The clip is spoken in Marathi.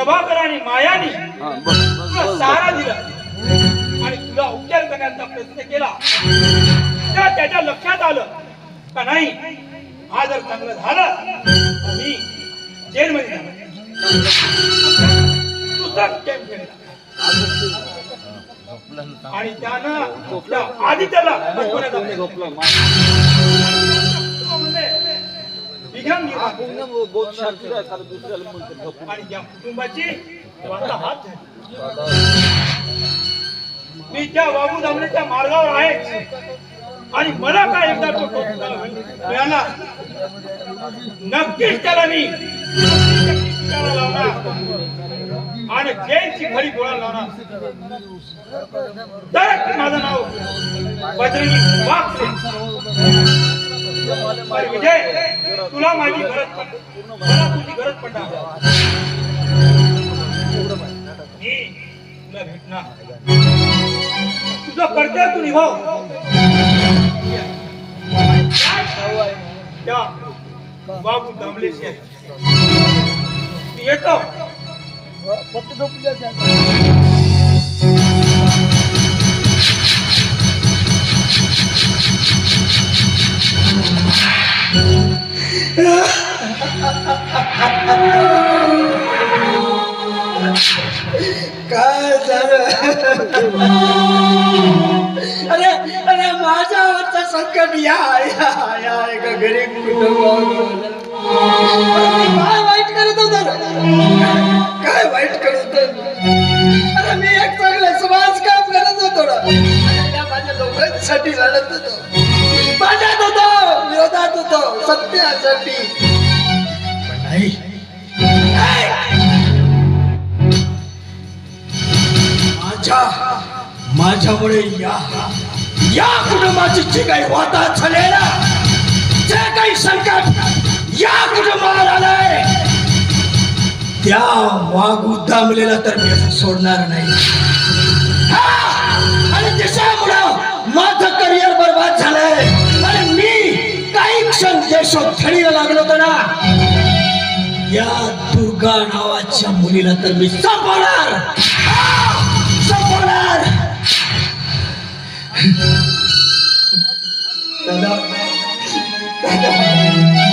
प्रभाकर आणि मायानी तुला सहारा दिला. आणि तुला उपचार करण्याचा प्रयत्न केला. त्या त्याच्या लक्षात आलं का नाही? हा जर चांगलं झालं तर मी जेलमध्ये आणि त्यानं त्या आदित्याला आणि या कुटुंबाची वाचा हात झाली मी त्या वागू दामलेच्या मार्गावर आहे आणि मला काय एकदा तो मिळाला नक्कीच त्याला मी आणि जेलची खडी गोळा लावणार तर माझं नाव बजरंगी वाघ विजय तुला माझी गरज पड मला तुझी गरज पडणार मी तुला भेटणार. तुझं कर्तव्य तू निभाव. त्या बाबू दामलेशी आहे. मी येतो. काय अरे अरे माझ्यावरचा संकट या या एका गरीब काय वाईट करत होता? काय वाईट करत अरे मी एक चांगलं समाज काम करत होतो ना. माझ्या लोकांसाठी लढत होतो. माझ्यात होतो विरोधात होतो सत्यासाठी. पण नाही. माझ्या माझ्यामुळे या या कुटुंबाची जी काही वाता झाले ना जे काही संकट या कुटुंबावर आलंय त्या वागू दामलेला तर मी सोडणार नाही. आणि त्याच्यामुळं माझं करिअर बर्बाद झालंय. आणि मी काही क्षण देशोधडीला लागलो होतो ना या दुर्गा नावाच्या मुलीला तर मी संपवणार. संपवणार दादा. दादा.